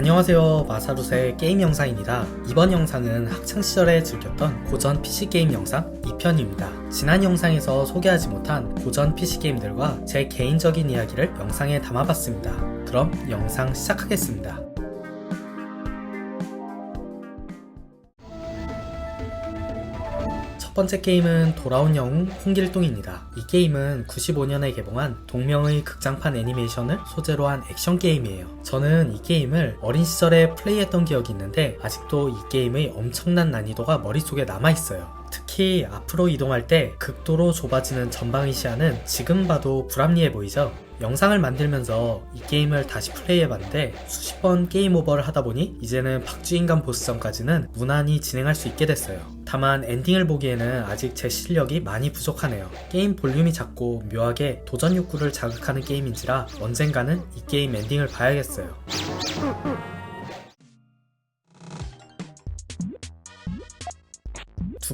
안녕하세요. 마사루의 게임 영상입니다. 이번 영상은 학창시절에 즐겼던 고전 PC게임 영상 2편입니다. 지난 영상에서 소개하지 못한 고전 PC게임들과 제 개인적인 이야기를 영상에 담아봤습니다. 그럼 영상 시작하겠습니다 번째 게임은 돌아온 영웅 홍길동입니다. 이 게임은 95년에 개봉한 동명의 극장판 애니메이션을 소재로 한 액션 게임이에요. 저는 이 게임을 어린 시절에 플레이했던 기억이 있는데 아직도 이 게임의 엄청난 난이도가 머릿속에 남아있어요. 특히 앞으로 이동할 때 극도로 좁아지는 전방의 시야는 지금 봐도 불합리해 보이죠? 영상을 만들면서 이 게임을 다시 플레이해봤는데 수십 번 게임 오버를 하다 보니 이제는 박쥐인간 보스전까지는 무난히 진행할 수 있게 됐어요. 다만 엔딩을 보기에는 아직 제 실력이 많이 부족하네요. 게임 볼륨이 작고 묘하게 도전 욕구를 자극하는 게임인지라 언젠가는 이 게임 엔딩을 봐야겠어요.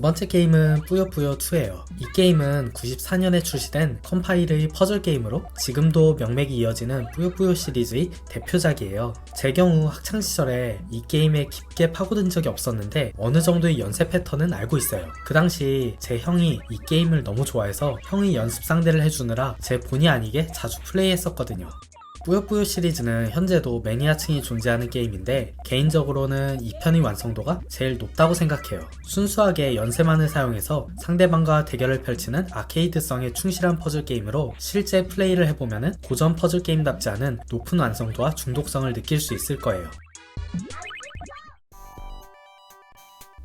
번째 게임은 뿌요뿌요2예요. 이 게임은 94년에 출시된 컴파일의 퍼즐 게임으로 지금도 명맥이 이어지는 뿌요뿌요 시리즈의 대표작이에요. 제 경우 학창시절에 이 게임에 깊게 파고든 적이 없었는데 어느 정도의 연습 패턴은 알고 있어요. 그 당시 제 형이 이 게임을 너무 좋아해서 형이 연습 상대를 해주느라 제 본의 아니게 자주 플레이했었거든요. 뿌요뿌요 시리즈는 현재도 매니아층이 존재하는 게임인데 개인적으로는 이 편의 완성도가 제일 높다고 생각해요. 순수하게 연세만을 사용해서 상대방과 대결을 펼치는 아케이드성에 충실한 퍼즐 게임으로 실제 플레이를 해보면 고전 퍼즐 게임답지 않은 높은 완성도와 중독성을 느낄 수 있을 거예요.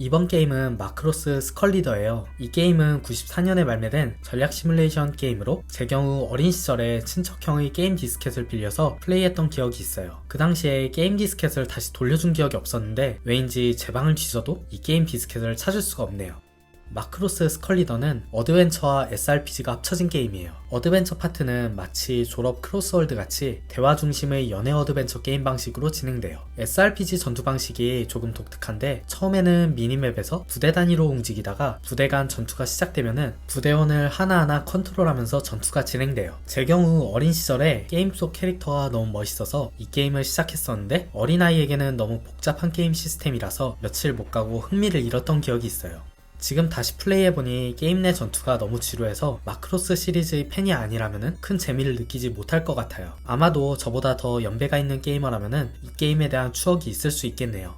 이번 게임은 마크로스 스컬리더예요. 이 게임은 94년에 발매된 전략 시뮬레이션 게임으로 제 경우 어린 시절에 친척형의 게임 디스켓을 빌려서 플레이했던 기억이 있어요. 그 당시에 게임 디스켓을 다시 돌려준 기억이 없었는데 왜인지 제 방을 뒤져도 이 게임 디스켓을 찾을 수가 없네요. 마크로스 스컬리더는 어드벤처와 SRPG가 합쳐진 게임이에요. 어드벤처 파트는 마치 졸업 크로스월드 같이 대화 중심의 연애 어드벤처 게임 방식으로 진행돼요. SRPG 전투 방식이 조금 독특한데 처음에는 미니맵에서 부대 단위로 움직이다가 부대 간 전투가 시작되면은 부대원을 하나하나 컨트롤하면서 전투가 진행돼요. 제 경우 어린 시절에 게임 속 캐릭터가 너무 멋있어서 이 게임을 시작했었는데 어린아이에게는 너무 복잡한 게임 시스템이라서 며칠 못 가고 흥미를 잃었던 기억이 있어요. 지금 다시 플레이해보니 게임 내 전투가 너무 지루해서 마크로스 시리즈의 팬이 아니라면 큰 재미를 느끼지 못할 것 같아요. 아마도 저보다 더 연배가 있는 게이머라면 이 게임에 대한 추억이 있을 수 있겠네요.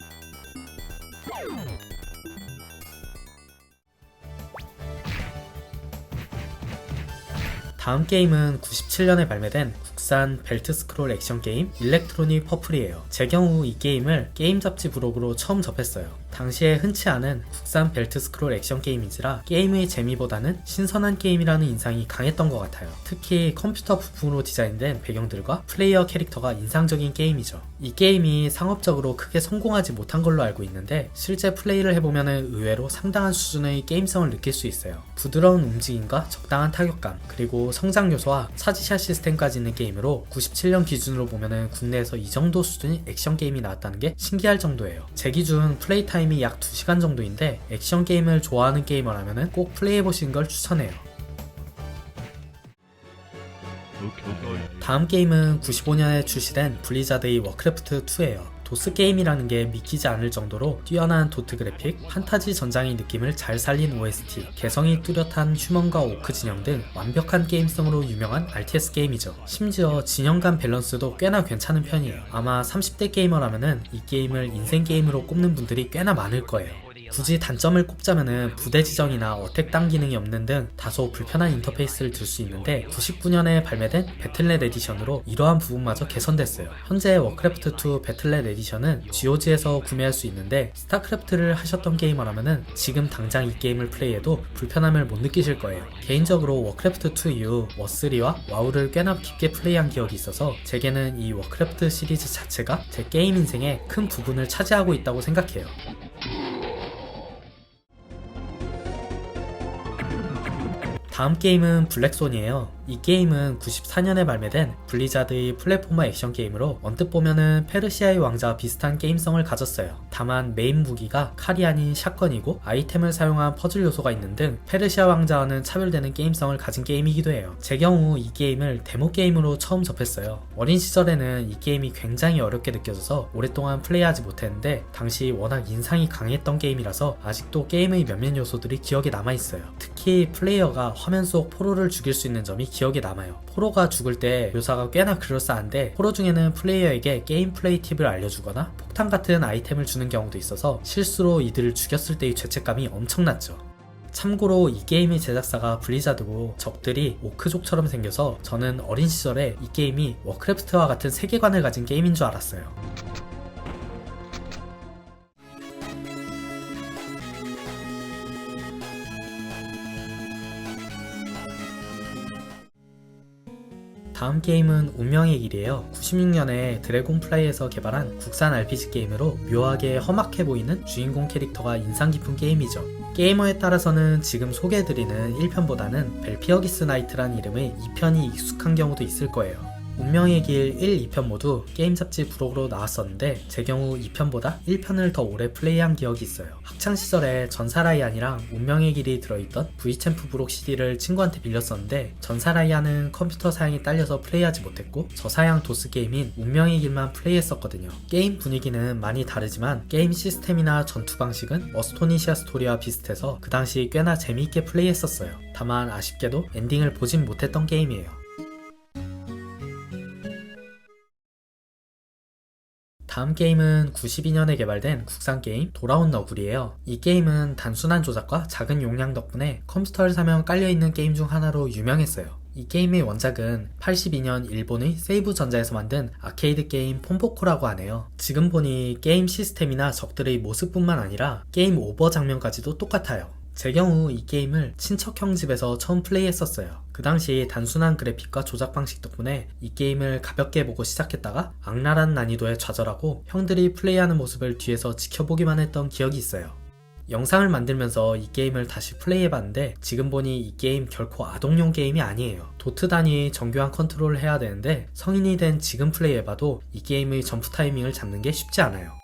다음 게임은 97년에 발매된 국산 벨트 스크롤 액션 게임 일렉트로닉 퍼플이에요. 제 경우 이 게임을 게임 잡지 브로그로 처음 접했어요. 당시에 흔치 않은 국산 벨트 스크롤 액션 게임인지라 게임의 재미보다는 신선한 게임이라는 인상이 강했던 것 같아요. 특히 컴퓨터 부품으로 디자인된 배경들과 플레이어 캐릭터가 인상적인 게임이죠. 이 게임이 상업적으로 크게 성공하지 못한 걸로 알고 있는데 실제 플레이를 해보면 의외로 상당한 수준의 게임성을 느낄 수 있어요. 부드러운 움직임과 적당한 타격감 그리고 성장 요소와 차지샷 시스템까지 있는 게임으로 97년 기준으로 보면 국내에서 이 정도 수준의 액션 게임이 나왔다는 게 신기할 정도예요. 제 기준 플레이 타임이 약 2시간 정도인데 액션 게임을 좋아하는 게이머라면 꼭 플레이해보시는 걸 추천해요. 다음 게임은 95년에 출시된 블리자드의 워크래프트 2예요. 도스 게임이라는 게 믿기지 않을 정도로 뛰어난 도트 그래픽, 판타지 전장의 느낌을 잘 살린 OST, 개성이 뚜렷한 휴먼과 오크 진영 등 완벽한 게임성으로 유명한 RTS 게임이죠. 심지어 진영 간 밸런스도 꽤나 괜찮은 편이에요. 아마 30대 게이머라면은 이 게임을 인생 게임으로 꼽는 분들이 꽤나 많을 거예요. 굳이 단점을 꼽자면은 부대 지정이나 어택 당 기능이 없는 등 다소 불편한 인터페이스를 들 수 있는데 99년에 발매된 배틀넷 에디션으로 이러한 부분마저 개선됐어요. 현재 워크래프트2 배틀넷 에디션은 GOG에서 구매할 수 있는데 스타크래프트를 하셨던 게이머라면은 지금 당장 이 게임을 플레이해도 불편함을 못 느끼실 거예요. 개인적으로 워크래프트2 이후 워3와 와우를 꽤나 깊게 플레이한 기억이 있어서 제게는 이 워크래프트 시리즈 자체가 제 게임 인생의 큰 부분을 차지하고 있다고 생각해요. 다음 게임은 블랙손이에요. 이 게임은 94년에 발매된 블리자드의 플랫포머 액션 게임으로 언뜻 보면은 페르시아의 왕자와 비슷한 게임성을 가졌어요. 다만 메인 무기가 칼이 아닌 샷건이고 아이템을 사용한 퍼즐 요소가 있는 등 페르시아 왕자와는 차별되는 게임성을 가진 게임이기도 해요. 제 경우 이 게임을 데모 게임으로 처음 접했어요. 어린 시절에는 이 게임이 굉장히 어렵게 느껴져서 오랫동안 플레이하지 못했는데 당시 워낙 인상이 강했던 게임이라서 아직도 게임의 몇몇 요소들이 기억에 남아있어요. 특히 플레이어가 화면 속 포로를 죽일 수 있는 점이 기억에 남아요. 포로가 죽을 때 묘사가 꽤나 그럴싸한데 포로 중에는 플레이어에게 게임 플레이 팁을 알려주거나 폭탄 같은 아이템을 주는 경우도 있어서 실수로 이들을 죽였을 때의 죄책감이 엄청났죠. 참고로 이 게임의 제작사가 블리자드고 적들이 오크족처럼 생겨서 저는 어린 시절에 이 게임이 워크래프트와 같은 세계관을 가진 게임인 줄 알았어요. 다음 게임은 운명의 길이에요. 96년에 드래곤플라이에서 개발한 국산 RPG 게임으로 묘하게 험악해 보이는 주인공 캐릭터가 인상 깊은 게임이죠. 게이머에 따라서는 지금 소개해드리는 1편보다는 벨피어기스 나이트란 이름의 2편이 익숙한 경우도 있을 거예요. 운명의 길 1, 2편 모두 게임 잡지 부록으로 나왔었는데 제 경우 2편보다 1편을 더 오래 플레이한 기억이 있어요. 학창시절에 전사라이안이랑 운명의 길이 들어있던 V챔프 부록 CD를 친구한테 빌렸었는데 전사라이안은 컴퓨터 사양이 딸려서 플레이하지 못했고 저사양 도스 게임인 운명의 길만 플레이했었거든요. 게임 분위기는 많이 다르지만 게임 시스템이나 전투 방식은 어스토니시아 스토리와 비슷해서 그 당시 꽤나 재미있게 플레이했었어요. 다만 아쉽게도 엔딩을 보진 못했던 게임이에요. 다음 게임은 92년에 개발된 국산 게임 돌아온 너구리예요. 이 게임은 단순한 조작과 작은 용량 덕분에 컴퓨터를 사면 깔려있는 게임 중 하나로 유명했어요. 이 게임의 원작은 82년 일본의 세이브 전자에서 만든 아케이드 게임 폼포코라고 하네요. 지금 보니 게임 시스템이나 적들의 모습뿐만 아니라 게임 오버 장면까지도 똑같아요. 제 경우 이 게임을 친척 형 집에서 처음 플레이했었어요. 그 당시 단순한 그래픽과 조작 방식 덕분에 이 게임을 가볍게 보고 시작했다가 악랄한 난이도에 좌절하고 형들이 플레이하는 모습을 뒤에서 지켜보기만 했던 기억이 있어요. 영상을 만들면서 이 게임을 다시 플레이해봤는데 지금 보니 이 게임 결코 아동용 게임이 아니에요. 도트 단위 정교한 컨트롤을 해야 되는데 성인이 된 지금 플레이해봐도 이 게임의 점프 타이밍을 잡는 게 쉽지 않아요.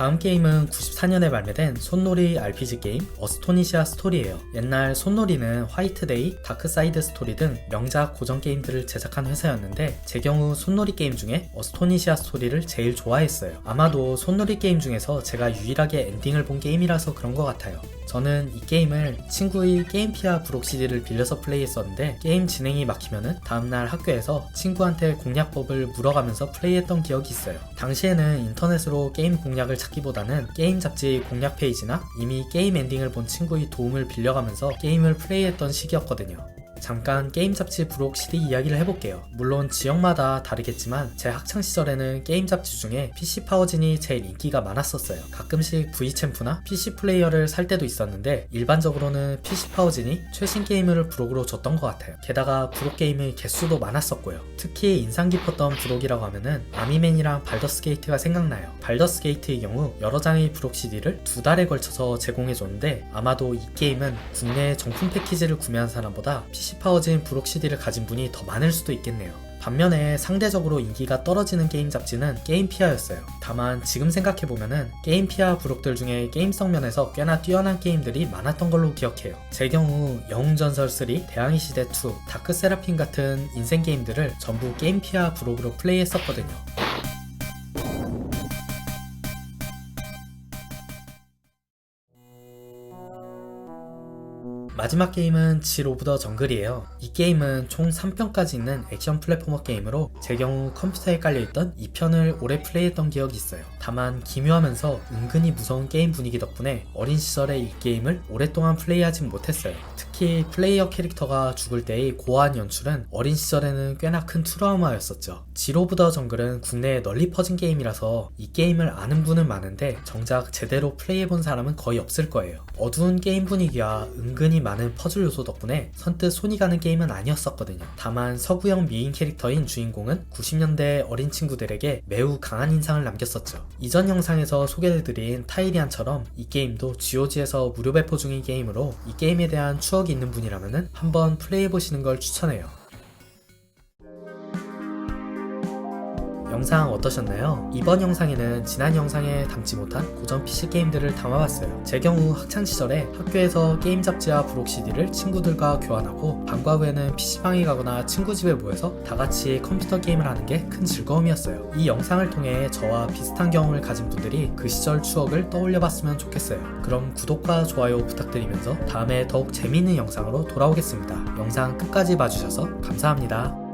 다음 게임은 94년에 발매된 손놀이 RPG 게임 어스토니시아 스토리예요. 옛날 손놀이는 화이트데이, 다크사이드 스토리 등 명작 고전 게임들을 제작한 회사였는데 제 경우 손놀이 게임 중에 어스토니시아 스토리를 제일 좋아했어요. 아마도 손놀이 게임 중에서 제가 유일하게 엔딩을 본 게임이라서 그런 것 같아요. 저는 이 게임을 친구의 게임피아 브록 CD를 빌려서 플레이했었는데 게임 진행이 막히면은 다음날 학교에서 친구한테 공략법을 물어가면서 플레이했던 기억이 있어요. 당시에는 인터넷으로 게임 공략을 찾 기보다는 게임 잡지 공략 페이지나 이미 게임 엔딩을 본 친구의 도움을 빌려가면서 게임을 플레이했던 시기였거든요. 잠깐 게임 잡지 부록 CD 이야기를 해볼게요. 물론 지역마다 다르겠지만 제 학창 시절에는 게임 잡지 중에 PC 파워진이 제일 인기가 많았었어요. 가끔씩 V챔프나 PC 플레이어를 살 때도 있었는데 일반적으로는 PC 파워진이 최신 게임을 부록으로 줬던 것 같아요. 게다가 부록 게임의 개수도 많았었고요. 특히 인상 깊었던 부록이라고 하면은 아미맨이랑 발더스 게이트가 생각나요. 발더스 게이트의 경우 여러 장의 부록 CD를 두 달에 걸쳐서 제공해줬는데 아마도 이 게임은 국내 정품 패키지를 구매한 사람보다 PC 파워진 브록 CD를 가진 분이 더 많을 수도 있겠네요. 반면에 상대적으로 인기가 떨어지는 게임 잡지는 게임피아였어요. 다만 지금 생각해보면은 게임피아 부록들 중에 게임성 면에서 꽤나 뛰어난 게임들이 많았던 걸로 기억해요. 제 경우 영웅전설 3, 대항해 시대 2, 다크 세라핀 같은 인생 게임들을 전부 게임피아 부록으로 플레이했었거든요. 마지막 게임은 질 오브 더 정글이에요. 이 게임은 총 3편까지 있는 액션 플랫포머 게임으로 제 경우 컴퓨터에 깔려있던 2편을 오래 플레이했던 기억이 있어요. 다만 기묘하면서 은근히 무서운 게임 분위기 덕분에 어린 시절에 이 게임을 오랫동안 플레이하진 못했어요. 특히 플레이어 캐릭터가 죽을 때의 고아한 연출은 어린 시절에는 꽤나 큰 트라우마였었죠. 지로 오브 더 정글은 국내에 널리 퍼진 게임이라서 이 게임을 아는 분은 많은데 정작 제대로 플레이해본 사람은 거의 없을 거예요. 어두운 게임 분위기와 은근히 많은 퍼즐 요소 덕분에 선뜻 손이 가는 게임은 아니었었거든요. 다만 서구형 미인 캐릭터인 주인공은 90년대 어린 친구들에게 매우 강한 인상을 남겼었죠. 이전 영상에서 소개해드린 타이리안처럼 이 게임도 GOG에서 무료 배포 중인 게임으로 이 게임에 대한 추억이 있는 분이라면 한번 플레이해보시는 걸 추천해요. 영상 어떠셨나요? 이번 영상에는 지난 영상에 담지 못한 고전 PC 게임들을 담아봤어요. 제 경우 학창시절에 학교에서 게임 잡지와 브록 CD를 친구들과 교환하고 방과 후에는 PC방에 가거나 친구 집에 모여서 다 같이 컴퓨터 게임을 하는 게 큰 즐거움이었어요. 이 영상을 통해 저와 비슷한 경험을 가진 분들이 그 시절 추억을 떠올려 봤으면 좋겠어요. 그럼 구독과 좋아요 부탁드리면서 다음에 더욱 재미있는 영상으로 돌아오겠습니다. 영상 끝까지 봐주셔서 감사합니다.